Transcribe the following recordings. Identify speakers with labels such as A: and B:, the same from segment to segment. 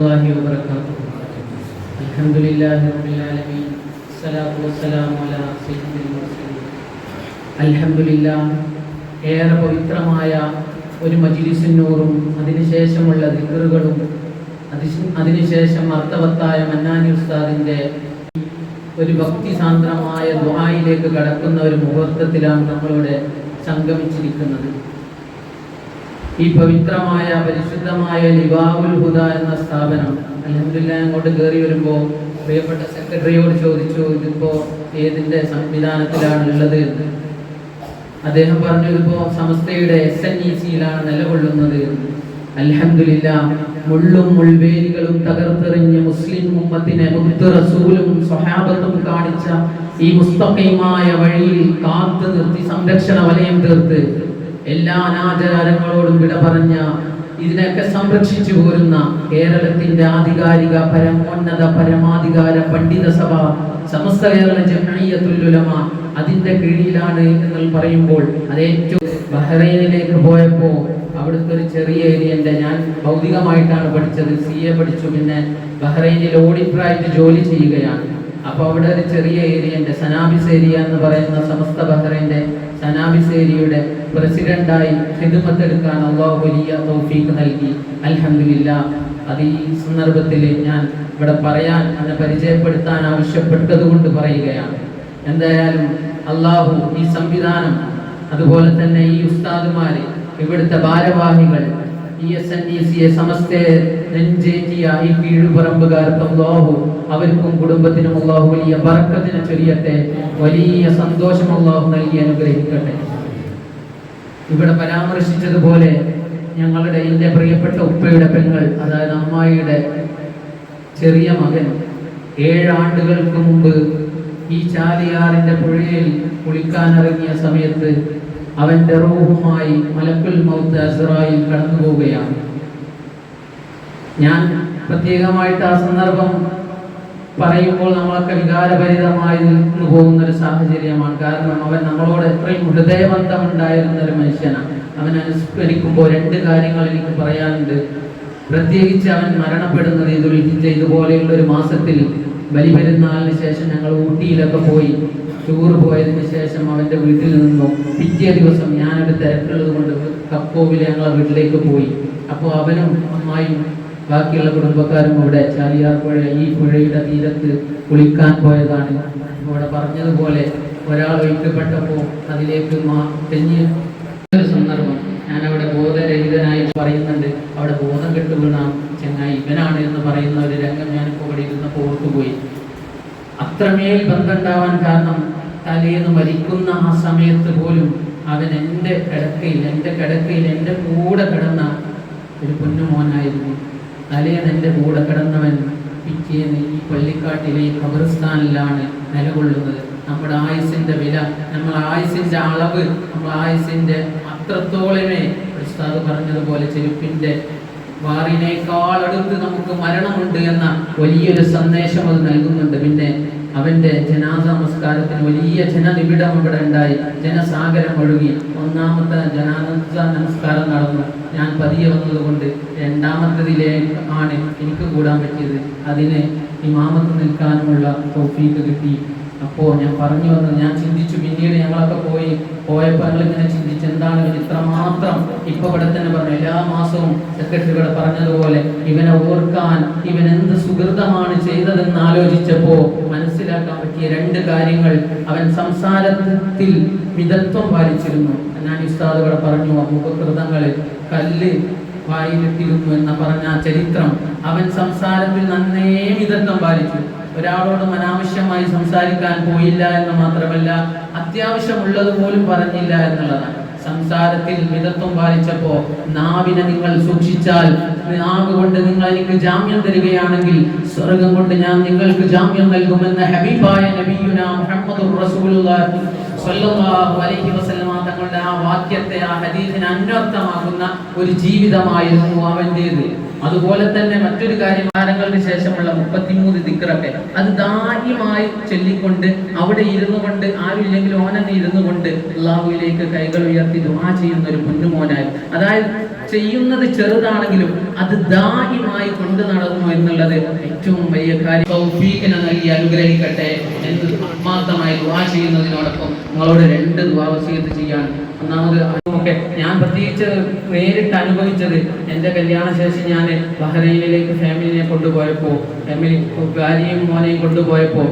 A: الله وبركاته الحمد لله رب العالمين الصلاة والسلام على سيد المرسلين الحمد لله ഏറെ പവിത്രമായ ഒരു മജിലിസിനൂറും അതിനുശേഷമുള്ള ദിക്കറുകളും അതിനുശേഷം അർത്ഥവത്തായ മന്നാനി ഉസ്താദിന്റെ ഒരു ഭക്തിസാന്ദ്രമായ ദുഹായിലേക്ക് കടക്കുന്ന ഒരു മുഹൂർത്തത്തിലാണ് നമ്മളിവിടെ സംഗമിച്ചിരിക്കുന്നത് ഈ പവിത്രമായ പരിശുദ്ധമായ ലിവാവുൽ ഹുദ എന്ന സ്ഥാപനം അലഹമില്ല അങ്ങോട്ട് കയറി വരുമ്പോൾ പ്രിയപ്പെട്ട സെക്രട്ടറിയോട് ചോദിച്ചു ഇതിപ്പോ ഏതിന്റെ സംവിധാനത്തിലാണ് ഉള്ളത് എന്ന്. അദ്ദേഹം പറഞ്ഞു ഇതിപ്പോ സമസ്തയുടെ എസ് എൻ ഇ സിയിലാണ് നിലകൊള്ളുന്നത് അലഹമില്ല മുള്ളും മുൾവേലികളും തകർത്തെറിഞ്ഞ് മുസ്ലിം ഉമ്മത്തിനെ മുത്ത് റസൂലും സ്വഹാബത്തും കാണിച്ച ഈ മുസ്തഫയുമായ വഴിയിൽ കാത്തു നിർത്തി സംരക്ഷണ വലയം തീർത്ത് എല്ലാ അനാചാരങ്ങളോടും വിട പറഞ്ഞ ഇതിനൊക്കെ സംരക്ഷിച്ചു പോരുന്ന കേരളത്തിന്റെ ആധികാരിക പരമോന്നത പരമാധികാര പണ്ഡിത സഭ സമസ്ത കേരള ജമീയത്തുൽ ഉലമ അതിന്റെ കീഴിലാണ് എന്ന് പറയുമ്പോൾ അത് ഏറ്റവും ബഹ്റൈനിലേക്ക് പോയപ്പോൾ അവിടുത്തെ ഒരു ചെറിയ ഏരിയന്റെ ഞാൻ ഭൗതികമായിട്ടാണ് പഠിച്ചത് സി എ പഠിച്ചു പിന്നെ ബഹ്റൈനിൽ ഓഡിറ്ററായിട്ട് ജോലി ചെയ്യുകയാണ്. അപ്പൊ അവിടെ ഒരു ചെറിയ ഏരിയന്റെ സനാബിസ് ഏരിയ എന്ന് പറയുന്ന സമസ്ത ബഹ്റൈന്റെ സനാബിസ് ഏരിയയുടെ പ്രസിഡന്റായി ഹിദുമത്തെടുക്കാൻ അള്ളാഹു വലിയ തൗഫീഖ് നൽകി. അൽഹംദുലില്ലാ. അത് ഈ സന്ദർഭത്തിൽ ഞാൻ ഇവിടെ പറയാൻ എന്നെ പരിചയപ്പെടുത്താൻ ആവശ്യപ്പെട്ടത് കൊണ്ട് പറയുകയാണ്. എന്തായാലും അള്ളാഹു ഈ സംവിധാനം അതുപോലെ തന്നെ ഈ ഉസ്താദുമാര് ഇവിടുത്തെ ഭാരവാഹികൾ അവർക്കും കുടുംബത്തിനും അള്ളാഹു വലിയ ബറക്കത്തിനെ ചൊരിയട്ടെ. വലിയ സന്തോഷം അള്ളാഹു നൽകി അനുഗ്രഹിക്കട്ടെ. ഇവിടെ പരാമർശിച്ചതുപോലെ ഞങ്ങളുടെ എന്റെ പ്രിയപ്പെട്ട ഉപ്പയുടെ പെങ്ങൾ അതായത് അമ്മായിയുടെ ചെറിയ മകൻ ഏഴാണ്ടുകൾക്ക് മുമ്പ് ഈ ചാലിയാറിന്റെ പുഴയിൽ കുളിക്കാനിറങ്ങിയ സമയത്ത് അവന്റെ റൂഹുമായി മലക്കുൽ മൗത്ത് അസ്രായിൽ കടന്നു പോവുകയാണ് ഞാൻ പ്രത്യേകമായിട്ട് ആ സന്ദർഭം പറയുമ്പോൾ നമ്മളൊക്കെ വികാരഭരിതമായി നിന്നു പോകുന്ന ഒരു സാഹചര്യമാണ്. കാരണം അവൻ നമ്മളോട് എത്രയും ഹൃദയബന്ധം ഉണ്ടായിരുന്ന ഒരു മനുഷ്യനാണ്. അവൻ അനുസ്മരിക്കുമ്പോൾ രണ്ട് കാര്യങ്ങൾ എനിക്ക് പറയാനുണ്ട്. പ്രത്യേകിച്ച് അവൻ മരണപ്പെടുന്നത് ഇതൊരു ഇതുപോലെയുള്ള ഒരു മാസത്തിൽ ബലിപെരുന്നാളിന് ശേഷം ഞങ്ങൾ ഊട്ടിയിലൊക്കെ പോയി. ടൂർ പോയതിന് ശേഷം അവന്റെ വീട്ടിൽ നിന്നു പിറ്റേ ദിവസം ഞാനൊരു തിരക്കുള്ളത് കൊണ്ട് കപ്പോവിൽ ഞങ്ങളെ വീട്ടിലേക്ക് പോയി. അപ്പോൾ അവനും അമ്മായും ബാക്കിയുള്ള കുടുംബക്കാരും ഇവിടെ ചാലിയാർ പുഴ ഈ പുഴയുടെ തീരത്ത് കുളിക്കാൻ പോയതാണ്. ഇവിടെ പറഞ്ഞതുപോലെ ഒരാൾ ഒഴിക്കപ്പെട്ടപ്പോൾ അതിലേക്ക് മാ തെഞ്ഞ് ഒരു സന്ദർഭം. ഞാൻ അവിടെ ബോധരഹിതനായി പറയുന്നുണ്ട് അവിടെ ബോധം കെട്ടു വീണ ചെങ്ങായി. ഇവനാണ് എന്ന് പറയുന്ന ഒരു രംഗം ഞാനിപ്പോൾ ഇവിടെ ഇരുന്നപ്പോൾ ഓർത്തുപോയി. അത്രമേൽ ബന്ധമുണ്ടാവാൻ കാരണം തലേന്ന് മരിക്കുന്ന ആ സമയത്ത് പോലും അവൻ എന്റെ കിടക്കയിൽ എന്റെ കിടക്കയിൽ എന്റെ കൂടെ കിടന്ന ഒരു പൊന്നുമോനായിരുന്നു. തലേന്ന് എന്റെ കൂടെ കിടന്നവൻ പിറ്റേന്ന് ഈ പള്ളിക്കാട്ടിലെ ഈ ഖബർസ്ഥാനിലാണ് നിലകൊള്ളുന്നത്. നമ്മുടെ ആയുസിന്റെ വില നമ്മൾ ആയുസിന്റെ അളവ് നമ്മൾ ആയുസിന്റെ അത്രത്തോളമേ ഉസ്താദ് പറഞ്ഞതുപോലെ ചെരുപ്പിന്റെ വാറിനേക്കാൾ അടുത്ത് നമുക്ക് മരണമുണ്ട് എന്ന വലിയൊരു സന്ദേശം അത് നൽകുന്നുണ്ട്. പിന്നെ അവന്റെ ജനാസ നമസ്കാരത്തിന് വലിയ ജനനിബിഡം ഇവിടെ ഉണ്ടായി. ജനസാഗരം ഒഴുകി. ഒന്നാമത്തെ ജനാസ നമസ്കാരം നടന്നു. ഞാൻ പതിയെ വന്നതുകൊണ്ട് രണ്ടാമത്തെ ആണ് എനിക്ക് കൂടാൻ പറ്റിയത്. അതിന് ഇമാമത്ത് നിൽക്കാനുമുള്ള തോഫീക്ക് കിട്ടി. അപ്പോൾ ഞാൻ പറഞ്ഞു വന്നത് ഞാൻ ചിന്തിച്ചു. പിന്നീട് ഞങ്ങളൊക്കെ പോയി പോയപ്പോൾ ഞങ്ങളിങ്ങനെ ചിന്തിച്ചു. എന്താണ് ഇത്രമാത്രം ഇപ്പൊ ഇവിടെ തന്നെ പറഞ്ഞു. എല്ലാ മാസവും സെക്രട്ടറി ഇവിടെ പറഞ്ഞതുപോലെ ഇവനെ ഓർക്കാൻ ഇവൻ എന്ത് സുഹൃതമാണ് ചെയ്തതെന്ന് ആലോചിച്ചപ്പോ മനസ്സിലാക്കാൻ പറ്റിയ രണ്ട് കാര്യങ്ങൾ അവൻ സംസാരത്തിൽ മിതത്വം പാലിച്ചിരുന്നു. ഞാൻ ഉസ്താദുകളെ പറഞ്ഞു മുഖകൃതങ്ങൾ കല്ല് വായിലിട്ടിരുന്നു എന്ന് പറഞ്ഞ ആ ചരിത്രം. അവൻ സംസാരത്തിൽ നന്നേ മിതത്വം പാലിച്ചു. ഒരാളോട് അനാവശ്യമായി സംസാരിക്കാൻ പോയില്ല എന്ന് മാത്രമല്ല അത്യാവശ്യമുള്ളത് പോലും പറഞ്ഞില്ല എന്നുള്ളതാണ്. സംസാരത്തിൽ മിതത്വം പാലിച്ചപ്പോ നാവിനെ നിങ്ങൾ സൂക്ഷിച്ചാൽ നാവ് കൊണ്ട് നിങ്ങൾ എനിക്ക് ജാമ്യം തരികയാണെങ്കിൽ സ്വർഗം കൊണ്ട് ഞാൻ നിങ്ങൾക്ക് ജാമ്യം നൽകുമെന്ന് ഹബീബായ നബിയുന മുഹമ്മദുർ റസൂലുള്ളാഹി സ്വല്ലല്ലാഹു അലൈഹി വസല്ലമ തങ്ങളുടെ ആ വാക്യത്തെ ആ ഹദീസിനെ അന്വർത്ഥമാക്കുന്ന ഒരു ജീവിതമായിരുന്നു അവന്റേത്. അതുപോലെ തന്നെ മറ്റൊരു കാര്യം ശേഷമുള്ള മുപ്പത്തിമൂന്ന് ദിക്കറൊക്കെ അത് ദാഹ്യമായി ചൊല്ലിക്കൊണ്ട് അവിടെ ഇരുന്നു കൊണ്ട് ആരുമില്ലെങ്കിൽ ഓനെന്ന് ഇരുന്നു കൊണ്ട് അള്ളാഹുവിലേക്ക് കൈകൾ ഉയർത്തി ദുആ ചെയ്യുന്ന ഒരു മുന്നുമോനായി അതായത് ചെയ്യുന്നത് ചെറുതാണെങ്കിലും അത് ദാഹിമായി കൊണ്ടു നടന്നു എന്നുള്ളത് ഏറ്റവും വലിയ കാര്യം. നൽകി അനുഗ്രഹിക്കട്ടെ എന്ന് ആത്മാർത്ഥമായി ദുആ ചെയ്യുന്നതിനോടൊപ്പം നിങ്ങളോട് രണ്ട് ദുആ ചെയ്യാൻ ഒന്നാമത് ഒക്കെ. ഞാൻ പ്രത്യേകിച്ച് നേരിട്ട് അനുഭവിച്ചത് എന്റെ കല്യാണ ശേഷം ഞാൻ ബഹ്റൈനിലേക്ക് ഫാമിലിനെ കൊണ്ടുപോയപ്പോൾ ഫാമിലി ഭാര്യയും മോനെയും കൊണ്ടുപോയപ്പോൾ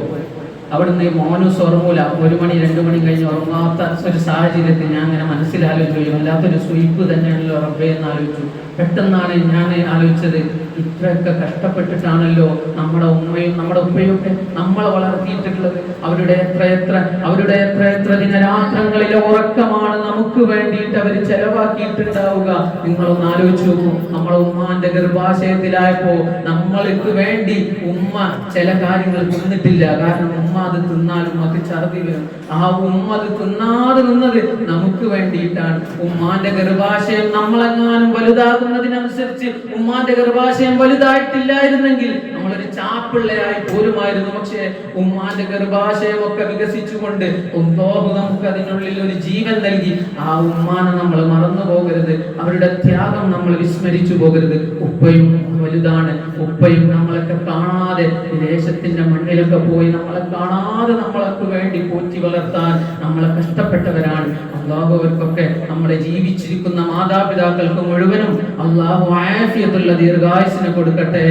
A: അവിടുന്ന് മോനൂസ് ഉറങ്ങൂല ഒരു മണി രണ്ടു മണി കഴിഞ്ഞ് ഉറങ്ങാത്ത ഒരു സാഹചര്യത്തിൽ ഞാൻ അങ്ങനെ മനസ്സിലാലോചിച്ചു. വല്ലാത്തൊരു സ്വീപ്പ് തന്നെയാണല്ലോ റബ്ബേ എന്ന് ആലോചിച്ചു. പെട്ടെന്നാണ് ഞാൻ ആലോചിച്ചത് ഇത്രയൊക്കെ കഷ്ടപ്പെട്ടിട്ടാണല്ലോ നമ്മുടെ ഉമ്മയും നമ്മുടെ ഉമ്മയും ഒക്കെ നമ്മളെ വളർത്തിയിട്ടുള്ളത്. അവരുടെ എത്ര എത്ര അവരുടെ എത്ര എത്ര ദിനരാത്രങ്ങളിലെ ഉറക്കമാണ് നമുക്ക് വേണ്ടിയിട്ട് അവർ ചെലവാക്കിയിട്ടുണ്ടാവുക. നിങ്ങളൊന്ന് ആലോചിച്ച് നോക്കൂ നമ്മളെ ഉമ്മാന്റെ ഗർഭാശയത്തിലായപ്പോ നമ്മൾക്ക് വേണ്ടി ഉമ്മ ചില കാര്യങ്ങൾ തിന്നിട്ടില്ല. കാരണം ഉമ്മ അത് തിന്നാലും അത് ഛർദി വരും. ആ ഉമ്മ അത് തിന്നാതെ നിന്നത് നമുക്ക് വേണ്ടിയിട്ടാണ്. ഉമ്മാന്റെ ഗർഭാശയം നമ്മളെങ്ങാനും വലുതാകുന്നതിനനുസരിച്ച് ഉമ്മാന്റെ ഗർഭാശയം വലുതായിട്ടില്ലായിരുന്നെങ്കിൽ നമ്മളൊരു ചാപ്പിള്ളയായി പോരുമായിരുന്നു. പക്ഷേ ഉമ്മാന്റെ ഗർഭാശയം ഒക്കെ വികസിച്ചുകൊണ്ട് അല്ലാഹു നമുക്ക് അതിനുള്ളിൽ ഒരു ജീവൻ നൽകി. ആ ഉമ്മാനെ നമ്മൾ മറന്നു പോകരുത്. അവരുടെ ത്യാഗം നമ്മൾ വിസ്മരിച്ചു പോകരുത്. ഉപ്പയും വലുതാണ്. ഉപ്പയും നമ്മളൊക്കെ കാണാതെ വിദേശത്തിന്റെ മണ്ണിലൊക്കെ പോയി നമ്മളെ കാണാതെ നമ്മളൊക്കെ വേണ്ടി പോറ്റി വളർത്താൻ നമ്മളെ കഷ്ടപ്പെട്ടവരാണ്. അള്ളാഹുവർക്കൊക്കെ നമ്മളെ ജീവിച്ചിരിക്കുന്ന മാതാപിതാക്കൾക്ക് മുഴുവനും അള്ളാഹു ആഫിയത്തുള്ള ദീർഘായുസിനെ കൊടുക്കട്ടെ.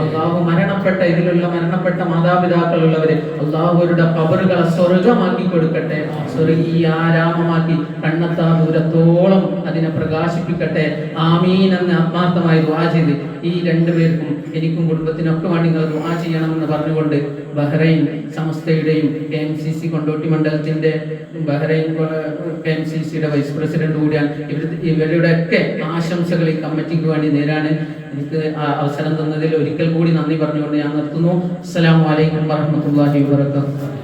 A: അള്ളാഹു മരണപ്പെട്ട ഇതിലുള്ള മരണപ്പെട്ട മാതാപിതാക്കളുള്ളവര് അള്ളാഹുവരുടെ കബറുകളെ സ്വർഗമാക്കി കൊടുക്കട്ടെ. സ്വർഗീയ ആരാമമാക്കി കണ്ണെത്താ ദൂരത്തോളം അതിനെ പ്രകാശിപ്പിക്കട്ടെ. ആമീൻ എന്ന് ആത്മാർത്ഥമായി ദുആ ചെയ്ത് ഈ രണ്ടുപേർക്കും എനിക്കും കുടുംബത്തിനൊക്കെ വേണ്ടി നിങ്ങൾ ദുആ ചെയ്യണമെന്ന് പറഞ്ഞുകൊണ്ട് Bahrain സമസ്തയുടെയും K M C C Kondotty മണ്ഡലത്തിന്റെ ബഹ്റൈൻ കെ എം സി സിയുടെ വൈസ് പ്രസിഡന്റ് കൂടിയാണ്. ഇവർ ഇവരുടെ ഒക്കെ ആശംസകൾ ഈ കമ്മിറ്റിക്ക് വേണ്ടി നേരാണ്. എനിക്ക് അവസരം തന്നതിൽ ഒരിക്കൽ കൂടി നന്ദി പറഞ്ഞുകൊണ്ട് ഞാൻ നിർത്തുന്നു. അസ്സലാമു അലൈക്കും വറഹ്മത്തുള്ളാഹി വബറകാതുഹു.